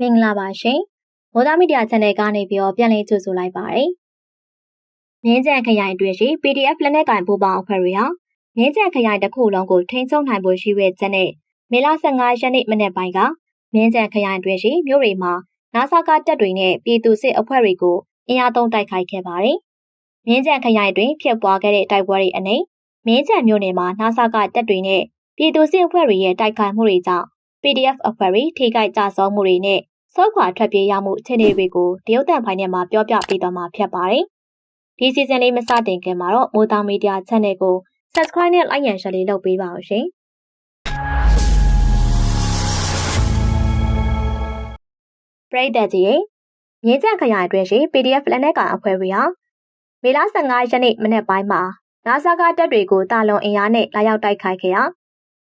မင်္ဂလာပါရှင်။မိုးသားမီဒီယာ channel ကနေပြီးတော့ပြန်လည်ကြိုဆိုလိုက်ပါရစေ။မြင်းကြံခရိုင်အတွင်းရှိ PDF လက်နက်ကင်ပူပေါင်းအဖွဲ့တွေဟာမြင်းကြံခရိုင်တစ်ခုလုံးကိုထိန်းချုပ်နိုင်ဖို့ရှိတဲ့ချက်နဲ့မေလ15ရက်နေ့မနေ့ပိုင်းကမြင်းကြံခရိုင်အတွင်းရှိမြို့တွေမှာနာဆာကတပ်တွေနဲ့ပြည်သူစစ်အဖွဲ့တွေကိုအင်အားသုံးတိုက်ခိုက်ခဲ့ပါတယ်။မြင်းကြံခရိုင်တွင်ဖြစ်ပွားခဲ့တဲ့တိုက်ပွဲတွေအနေမြင်းကြံမြို့နယ်မှာနာဆာကတပ်တွေနဲ့ပြည်သူစစ်အဖွဲ့တွေရဲ့တိုက်ခိုက်မှုတွေကြောင့် PDF အဖွဲ့တွေထိခိုက်ကြဆုံးမှုတွေနဲ့စောခွာထွက်ပြေးရမှုအခြေအနေတွေကိုတရုတ်တန်ဖိုင်ထဲမှာပြောပြပေးသွားမှာဖြစ်ပါတယ်။ဒီစီဇန်လေးမစတင်ခင်မှာတော့မိုးသားမီဒီယာ channel ကို subscribe နဲ့ like ရန် share လေးလုပ်ပေးပါအောင်ရှင်။ပရိသတ်ကြီးရေမြင်းကြံခရိုင်အတွင်းရှိ PDF လက်နက်ကိုင်အဖွဲ့တွေဟာမေလ15ရက်နေ့မနေ့ပိုင်းမှာနာဆာကတပ်တွေကိုတာလွန်အင်အားနဲ့လာရောက်တိုက်ခိုက်ခဲ့ရာ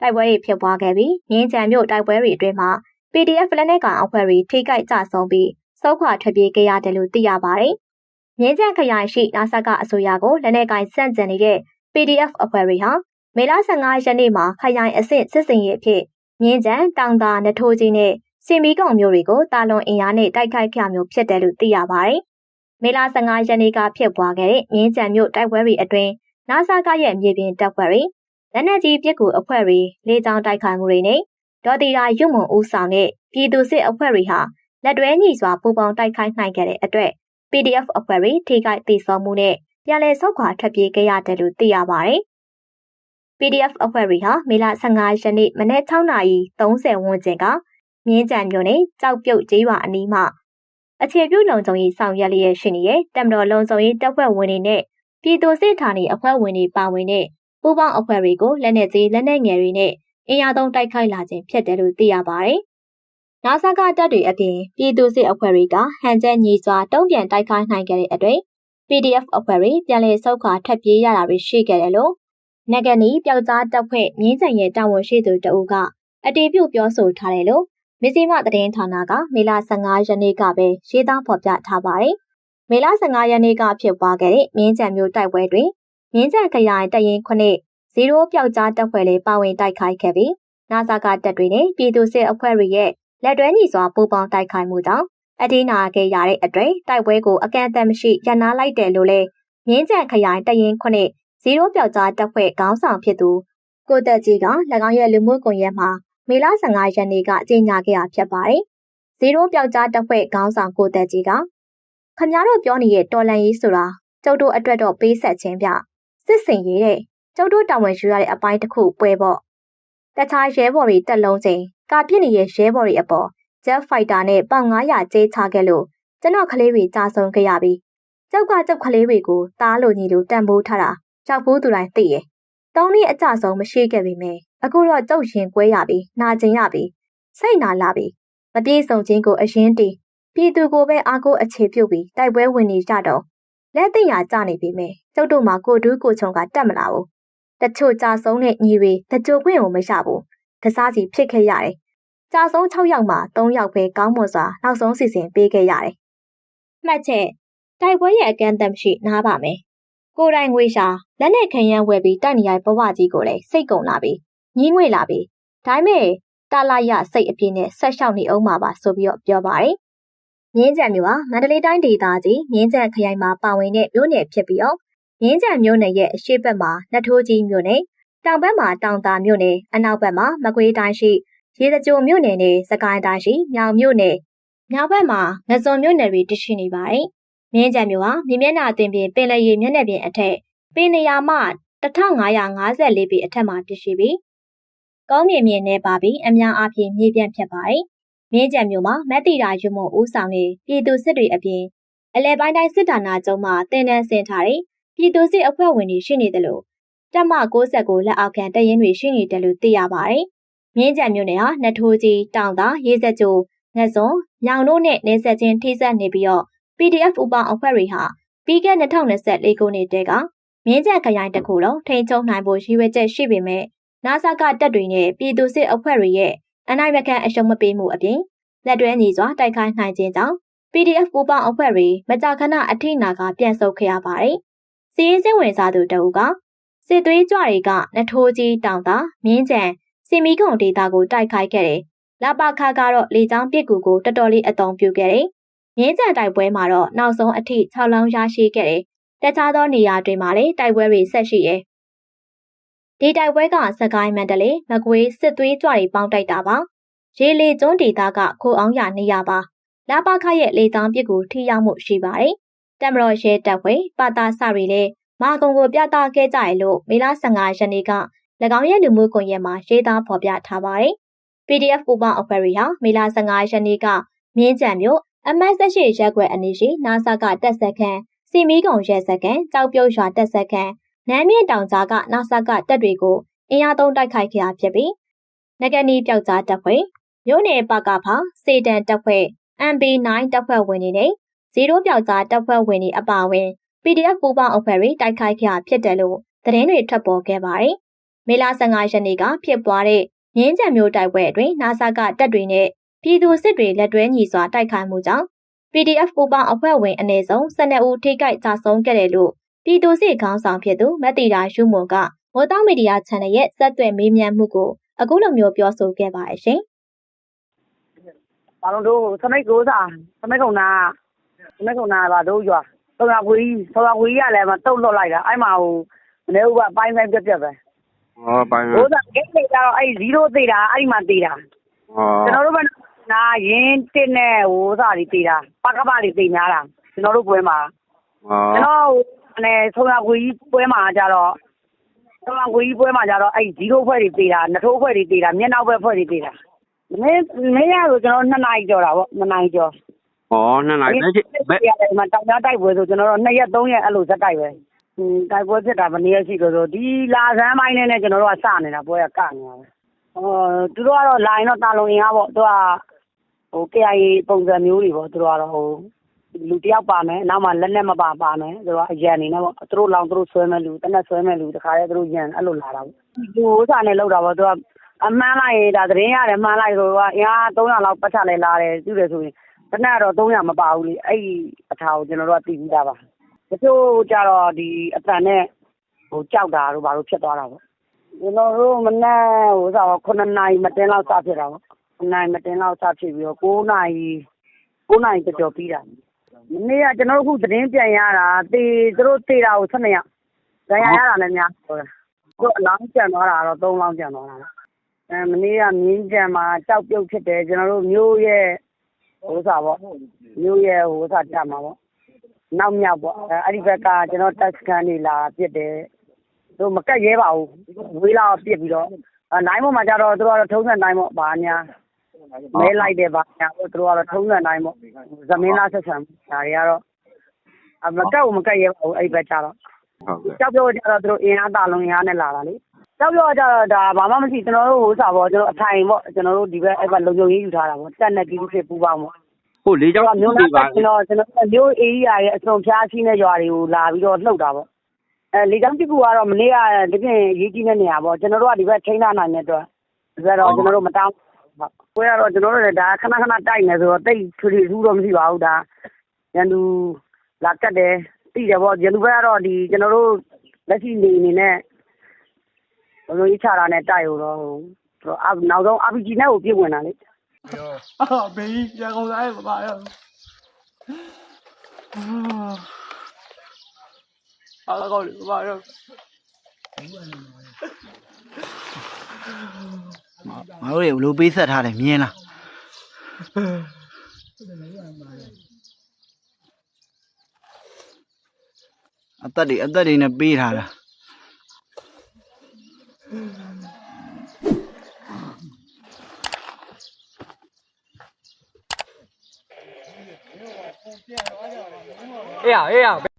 တိုက်ပွဲတွေဖြစ်ပွားခဲ့ပြီးမြင်းကြံမြို့တိုက်ပွဲတွေအတွင်းမှာ PDF လက်နက်ကောင်အဖွဲ့တွေထိခိုက်ကြဆုံးပြီးစောခွာထွက်ပြေးခဲ့ရတယ်လို့သိရပါတယ်။မြင်းကြံခရိုင်ရှိနာဆတ်ကအစိုးရကိုလက်နက်ကိုင်စန့်ကျင်နေတဲ့ PDF အဖွဲ့တွေဟာမေလ15ရက်နေ့မှာခရိုင်အဆင့်စစ်စင်ရေးအဖြစ်မြင်းကြံတောင်သာနထိုးကြီးနဲ့စင်မီကောင်မျိုးတွေကိုတာလွန်အင်အားနဲ့တိုက်ခိုက်ခဲ့မျိုးဖြစ်တယ်လို့သိရပါတယ်။မေလ15ရက်နေ့ကဖြစ်ပွားခဲ့တဲ့မြင်းကြံမြို့တိုက်ပွဲတွေအတွင်းနာဆာကရဲ့မြေပြင်တပ်ဖွဲ့တွေ လက်နက်ကြီးပစ်ကူအဖွဲ့တွေလေကြောင်းတိုက်ခိုက်မှုတွေနဲ့ဒေါ်တီရာရုံမွန်ဦးဆောင်တဲ့ပြည်သူစစ်အဖွဲ့တွေဟာလက်တွဲညီစွာပူးပေါင်းတိုက်ခိုက်နိုင်ခဲ့တဲ့အတွက် PDF အဖွဲ့တွေထိခိုက်ဒေဆုံးမှုနဲ့ပြန်လည်ဆုတ်ခွာထွက်ပြေးခဲ့ရတယ်လို့သိရပါတယ်။ PDF အဖွဲ့တွေဟာမေလ15ရက်နေ့မနက်6:30ဝန်းကျင်ကမြင်းကြံမြို့နယ်ကြောက်ပြုတ်ကျေးရွာအနီးမှာအခြေပြုလုံခြုံရေးဆောင်ရွက်လျက်ရှိနေတဲ့တမတော်လုံခြုံရေးတပ်ဖွဲ့ဝင်တွေနဲ့ပြည်သူစစ်ဌာနအဖွဲ့ဝင်တွေပါဝင်တဲ့ ပူးပေါင်းအဖွဲ့တွေကိုလက်နက်ကြီးလက်နက်ငယ်တွေနဲ့အင်အားသုံးတိုက်ခိုက်လာခြင်းဖြစ်တယ်လို့သိရပါတယ်။နာဆာကတပ်တွေအပြင်ပြည်သူစစ်အဖွဲ့တွေကဟန်ချက်ညီစွာတုံ့ပြန်တိုက်ခိုက်နိုင်ခဲ့တဲ့အတွက် PDF အဖွဲ့တွေပြန်လည်ဆုတ်ခွာထပ်ပြေးရတာတွေရှိခဲ့တယ်လို့နဂနီပျောက်ကြားတပ်ဖွဲ့မြင်းကြံရဲ့တာဝန်ရှိသူတဦးကအတေးပြုတ်ပြောဆိုထားတယ်လို့မစ္စည်းမသတင်းဌာနကမေလ15ရက်နေ့ကပဲရေးသားဖော်ပြထားပါတယ်။မေလ15ရက်နေ့ကဖြစ်ပွားခဲ့တဲ့မြင်းကြံမျိုးတိုက်ပွဲတွင် မြင်းကြံခရိုင်တရင်ခုနှစ်ဇီရိုပျောက်ကြားတပ်ဖွဲ့လေးပါဝင်တိုက်ခိုက်ခဲ့ပြီးနာဇာကတပ်တွေနဲ့ပြည်သူစစ်အဖွဲ့တွေရဲ့လက်တွဲညီစွာပူးပေါင်းတိုက်ခိုက်မှုကြောင့်အဒီနာခဲ့ရတဲ့အတွက်တိုက်ပွဲကိုအကန့်အသတ်မရှိရန်နာလိုက်တယ်လို့လည်းမြင်းကြံခရိုင်တရင်ခုနှစ်ဇီရိုပျောက်ကြားတပ်ဖွဲ့ခေါင်းဆောင်ဖြစ်သူကိုတက်ကြီးက၎င်းရဲ့လူမှုကွန်ရက်မှာမေလ15ရက်နေ့ကကြေညာခဲ့တာဖြစ်ပါတယ်။ဇီရိုပျောက်ကြားတပ်ဖွဲ့ခေါင်းဆောင်ကိုတက်ကြီးကခမရတို့ပြောနေတဲ့တော်လန်ရေးဆိုတာကျုပ်တို့အတွက်တော့ပေးဆက်ခြင်းပြ စစ်စင်ရေးတဲ့ကျုပ်တို့တာဝန်ယူရတဲ့အပိုင်းတစ်ခုပွဲပေါ့တခြားရဲဘော်တွေတက်လုံးချိန်ကာပြစ်နေတဲ့ရဲဘော်တွေအပေါ် Jet Fighter နဲ့ပေါင်900ကျေးချခဲ့လို့ကျွန်တော်ကလေးတွေကြာဆုံးခဲ့ရပြီကြောက်ကကြောက်ကလေးတွေကိုတားလို့ညီလို့တန်ဖိုးထားတာကြောက်ဘူးသူတိုင်းသိရဲ့တောင်းလေးအကြဆုံးမရှိခဲ့ပြီမယ်အခုတော့ကြောက်ရင်ကွဲရပြီနာကျင်ရပြီစိတ်နာလာပြီမပြေဆုံးခြင်းကိုအရင်တည်ပြည်သူကိုပဲအားကိုးအခြေပြုပြီးတိုက်ပွဲဝင်နေကြတော့ လက်သိညာကြနေပြီမယ်ကျုပ်တို့မှာကိုတူးကိုချုံကတက်မလာဘူးတချို့ကြာဆုံးတဲ့ညီတွေတကြိုခွင့်ကိုမရဘူးတစားစီဖြစ်ခဲ့ရတယ်ကြာဆုံး6ယောက်မှာ3ယောက်ပဲကောင်းမွန်စွာနောက်ဆုံးစီစဉ်ပေးခဲ့ရတယ်မှတ်ချက်တိုက်ပွဲရဲ့အကန့်အသတ်မရှိနားပါမယ်ကိုယ်တိုင်ငွေရှာလက်နဲ့ခံရန်ဝယ်ပြီးတိုက်နေရဘဝကြီးကိုလည်းစိတ်ကုန်လာပြီညင်းငွေလာပြီဒါပေမဲ့တာလာရစိတ်အပြည့်နဲ့ဆက်လျှောက်နေအောင်ပါပါဆိုပြီးတော့ပြောပါတယ် မြင်းကြံမြို့ဟာမန္တလေးတိုင်းဒေသကြီးမြင်းကြံခရိုင်မှာပါဝင်တဲ့မြို့နယ်ဖြစ်ပြီးတော့မြင်းကြံမြို့နယ်ရဲ့အရှေ့ဘက်မှာနထိုးကြီးမြို့နယ်တောင်ဘက်မှာတောင်သာမြို့နယ်အနောက်ဘက်မှာမကွေးတိုင်းရှိရေစကြိုမြို့နယ်နဲ့စကိုင်းတိုင်းရှိမြောင်မြို့နယ်မြောက်ဘက်မှာငဇွန်မြို့နယ်တွေတရှိနေပါတယ်။မြင်းကြံမြို့ဟာမြင်းမျက်နှာတင်ပြင်ပင်လယ်ရေမျက်နှာပြင်အထက်ပင်နေရာမှ1554ပေအထက်မှာတရှိပြီးကောင်းမြင်မြင်နဲ့ပါပြီးအများအားဖြင့်မြေပြန့်ဖြစ်ပါတယ်။ မြင်းကြံမြို့မှာမက်တီရာရွမုံဦးဆောင်တဲ့ပြည်သူစစ်တွေအပြင်အလဲပိုင်းတိုင်းစစ်ဌာနချုပ်မှတင်တန်းဆင်ထားတဲ့ပြည်သူစစ်အဖွဲ့ဝင်တွေရှိနေတယ်လို့တပ်မ69လက်အောက်ခံတရင်တွေရှိနေတယ်လို့သိရပါတယ်။မြင်းကြံမြို့နယ်ဟာနထိုးကြီးတောင်သာရေးဆက်ကျိုးငှက်စုံမြောင်တို့နဲ့နေဆက်ချင်းထိစပ်နေပြီးတော့ PDF ဥပအဖွဲ့တွေဟာပြီးခဲ့2024ခုနှစ်တည်းကမြင်းကြံခရိုင်တစ်ခုလုံးထိန်းချုပ်နိုင်ဖို့ရည်ရွယ်ချက်ရှိပေမဲ့နာဆာကတပ်တွေနဲ့ပြည်သူစစ်အဖွဲ့တွေရဲ့အနိုင်မခံအရှုံးမပေးမှုအပြင် လက်တွဲညီစွာတိုက်ခိုက်နိုင်ခြင်းကြောင့် PDF ပူပေါင်းအဖွဲ့တွေမကြာခဏအထိနာကပြန်ဆုတ်ခဲ့ရပါတယ်။စီးရင်စင်ဝင်စားသူတအုပ်ကစစ်သွေးကြွတွေကနထိုးကြီးတောင်တာမြင်းကြံစင်မီကုံဒေတာကိုတိုက်ခိုက်ခဲ့တယ်လာပါခါကတော့လေကြောင်းပစ်ကူကိုတော်တော်လေးအသုံးပြုခဲ့တယ်။မြင်းကြံတိုက်ပွဲမှာတော့နောက်ဆုံးအထိ6လောင်းရရှိခဲ့တယ်။တခြားသောနေရာတွေမှာလည်းတိုက်ပွဲတွေဆက်ရှိရဲ။ဒီတိုက်ပွဲကစကိုင်းမန္တလေးမကွေးစစ်သွေးကြွတွေပေါင်းတိုက်တာပါ။ ရေလေကျွန်းဒေသကခိုအောင်ရနေရပါ။လာပါခရဲ့လေကြောင်းပစ်ကူထိရောက်မှုရှိပါတယ်။တမတော်ရဲတပ်ဖွဲ့ပါတာစတွေလည်းမာကုံကိုပြသခဲ့ကြရလို့မေလ15ရက်နေ့က၎င်းရဲ့လူမှုကွန်ရက်မှာရေးသားဖော်ပြထားပါတယ်။ PDF ပူပေါင်းအဖွဲ့တွေဟာမေလ15ရက်နေ့ကမြင်းကြံမြို့အမတ်ဆက်ရှိရက်ွက်အနီးရှိနာဆာကတက်ဆက်ခန်းစီမီကုံရဲစခန်းကြောက်ပြုတ်ရွာတက်ဆက်ခန်းနမ်းမြင့်တောင်ကြားကနာဆာကတက်တွေကိုအင်အားသုံးတိုက်ခိုက်ခဲ့တာဖြစ်ပြီးနဂနီပျောက်ကြားတပ်ဖွဲ့ မြို့နယ်ပကဖာစေတန်တပ်ဖွဲ့ MB9 တပ်ဖွဲ့ဝင်တွေနဲ့ဇီရိုပျောက်ကြားတပ်ဖွဲ့ဝင်တွေအပါအဝင် PDF ပူပေါင်းအဖွဲ့တွေတိုက်ခိုက်ခဲ့တာဖြစ်တယ်လို့သတင်းတွေထွက်ပေါ်ခဲ့ပါတယ်။မေလ15ရက်နေ့ကဖြစ်ပွားတဲ့မြင်းကြံမျိုးတိုက်ပွဲအတွင်းနာဆာကတပ်တွေနဲ့ပြည်သူစစ်တွေလက်တွဲညီစွာတိုက်ခိုက်မှုကြောင့် PDF ပူပေါင်းအဖွဲ့ဝင်အနည်းဆုံး12ဦးထိခိုက်ကြဆုံးခဲ့တယ်လို့ပြည်သူစစ်ခေါင်းဆောင်ဖြစ်သူမက်တီတာရှုမွန်ကမော်တောမီဒီယာ channel ရဲ့စက်သွယ်မေးမြန်းမှုကိုအခုလိုမျိုးပြောဆိုခဲ့ပါရဲ့ရှင် ဘာလို့တို့စမိတ်ကိုစားစမိတ်ကုံနာစမိတ်ကုံနာပါတို့ရွာဆောင်းရခွေးဆောင်းရခွေးရလည်းမတုတ်လွတ်လိုက်တာအဲ့မှာဟိုမနေဘူးကပိုင်းပိုင်းပြက်ပြက်ပဲဟောပိုင်းကိုစားဂိတ်တွေကျတော့အဲ့0သေးတာအဲ့ဒီမှာသေးတာဟောကျွန်တော်တို့ကနာရင်တစ်နဲ့ဟိုစားတွေသေးတာပကပတွေသေးများတာကျွန်တော်တို့ပွဲမှာဟောကျွန်တော်အနေဆောင်းရခွေးပွဲမှာကျတော့ဆောင်းရခွေးပွဲမှာကျတော့အဲ့0ဖွဲ့တွေသေးတာနှထိုးဖွဲ့တွေသေးတာမျက်နှာဖွဲ့ဖွဲ့တွေသေးတာ မင်းမင်းရဆိုကျွန်တော်2နာရီကြော်တာပေါ့2နာရီကြော်ဟောနှစ်နိုင်ပဲရှိဘယ်ရတယ်ဒီမှာတောင်ကြားတိုက်ပွဲဆိုကျွန်တော်တို့2ရက်3ရက်အဲ့လိုဇက်တိုက်ပဲဟွန်းတိုက်ပွဲဖြစ်တာမနေ့ရက်ရှိလို့ဆိုဒီလာဆန်းပိုင်းနဲ့နဲ့ကျွန်တော်တို့ကစနေတာပွဲကကနေတာပဲဟောသူတို့ကတော့လာရင်တော့တာလုံရင်အားပေါ့သူကဟို KIA ပုံစံမျိုးတွေပေါ့သူတို့ကတော့ဟိုလူတယောက်ပါမယ်နောက်မှလက်နဲ့မပါပါမယ်သူတို့ကအရန်နေနဲ့ပေါ့သူတို့လောင်သူတို့ဆွဲမဲ့လူတနက်ဆွဲမဲ့လူတခါတည်းသူတို့ရန်အဲ့လိုလာတာပေါ့ဒီဥစ္စာနဲ့လောက်တာပေါ့သူက အမှန်းလိုက်ရင်ဒါသတင်းရတယ်မှန်းလိုက်ဆိုတော့အင်အား300လောက်ပတ်ချလဲလာတယ်သူတယ်ဆိုရင်တနက်တော့300မပါဘူးလေအဲ့ဒီအထာကိုကျွန်တော်တို့ကတည်ပြီးသားပါတချို့ကြတော့ဒီအတန်နဲ့ဟိုကြောက်တာတို့ဘာလို့ဖြစ်သွားတာပေါ့ကျွန်တော်တို့မနေ့ဟိုဆိုတော့9နာရီမတင်လောက်စဖြစ်တာပေါ့9နာရီမတင်လောက်စဖြစ်ပြီးတော့9နာရီ9နာရီကြော်ကြော်ပြီးတာမနေ့ကကျွန်တော်တို့အခုသတင်းပြန်ရတာတေသူတို့တေတာကို12ရက်ဒဏ်ရာရတာလည်းများဆိုတယ်သူတို့အလောင်းကျန်သွားတာတော့3လောင်းကျန်သွားတာအဲ မနေ့ကမြင်းကြံမှာကြောက်ပြုတ်ဖြစ်တယ်ကျွန်တော်တို့မျိုးရဲ့ဟိုစားပေါ့မျိုးရဲ့ဟိုစားတက်မှာပေါ့နောက်မြောက်ပေါ့အဲအဲ့ဒီဘက်ကကျွန်တော်တက်စကန်နေလာပြစ်တယ်တို့မကတ်ရဲပါဘူးဝေးလာပြစ်ပြီးတော့အဲနိုင်ပေါ်မှာကျတော့တို့ကတော့ထုံးစံတိုင်းပေါ့ဗာညာမဲလိုက်တယ်ဗာညာတို့တို့ကတော့ထုံးစံတိုင်းပေါ့သမင်းသားဆက်ဆံဒါတွေကတော့အမကတ်ဘူးမကတ်ရဲပါဘူးအဲ့ဒီဘက်ကျတော့ဟုတ်ကဲ့ကြောက်ပြောကြတော့တို့အင်အားတာလုံးအင်အားနဲ့လာတာလေ ကြောက်ပြောကြတော့ဒါဘာမှမရှိကျွန်တော်တို့ဟိုစားပေါ့ကျွန်တော်အထိုင်ပေါ့ကျွန်တော်တို့ဒီဘက်အဲ့ဘက်လုံခြုံရေးယူထားတာပေါ့တက်နဲ့ကြီးဖြစ်ပူပေါင်းပေါ့ဟုတ်လေးချောင်းကျွန်တော်မျိုးပြသားပါကျွန်တော်ကျွန်တော်မျိုးအေရီယာရဲ့အစုံဖျားရှိတဲ့ရွာတွေကိုလာပြီးတော့လှုပ်တာပေါ့အဲလေကြောင်းပြကူကတော့မနေ့ကဒီပြင်ရေးကြီးတဲ့နေရာပေါ့ကျွန်တော်တို့ကဒီဘက်ထိန်းထားနိုင်တဲ့အတွက်ဒါဆိုတော့ကျွန်တော်တို့မတောင်းဟုတ်ကိုရတော့ကျွန်တော်တို့လည်းဒါခဏခဏတိုက်နေဆိုတော့တိတ်ထွေထွေထူးတော့မရှိပါဘူးဒါရန်သူလာကတ်တယ်တိတယ်ပေါ့ရန်သူဘက်ကတော့ဒီကျွန်တော်တို့လက်ရှိနေအနေနဲ့ လုံလုံကြီးချတာနဲ့တိုက်ရုံတော့ဟိုတော့နောက်ဆုံး RPG နဲ့ကိုပြစ်ဝင်တာလေအော်ဘေးရကောင်စားရပါရောအာအကောင်ပါရောငါတို့ရေဘလို့ပေးဆက်ထားတယ်မြင်လားအသက်တွေအသက်တွေနဲ့ပေးထားတာ 哎呀哎呀！